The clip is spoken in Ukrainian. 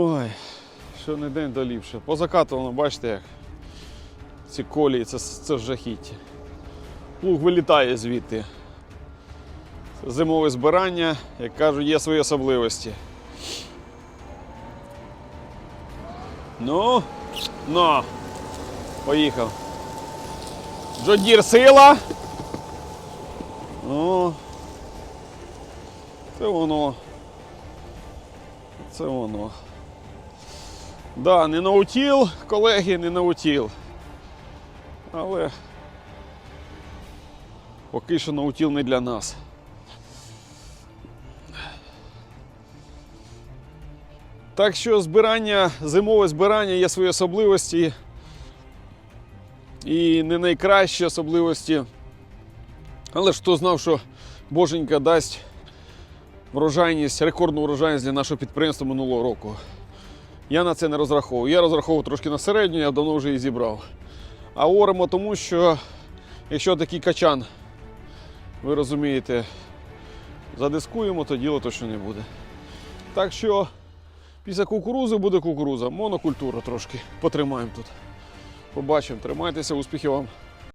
Ой, що не день, то ліпше. Позакатувано, бачите, як ці колії, це, це жахіття. Плуг вилітає звідти. Зимове збирання, як кажуть, є свої особливості. Ну, ну, поїхав. Джодір сила. Ну, це воно. Це воно. Да, не наутіл, колеги, не наутіл. Але поки що наутіл не для нас. Так що збирання, зимове збирання є свої особливості і не найкращі особливості. Але ж хто знав, що Боженька дасть врожайність, рекордну врожайність для нашого підприємства минулого року. Я на це не розраховую. Я розраховував трошки на середню, я давно вже її зібрав. А говоримо тому, що якщо такий качан, ви розумієте, задискуємо, то діло точно не буде. Так що після кукурузи буде кукуруза, монокультура трошки. Потримаємо тут. Побачимо. Тримайтеся, успіхів вам.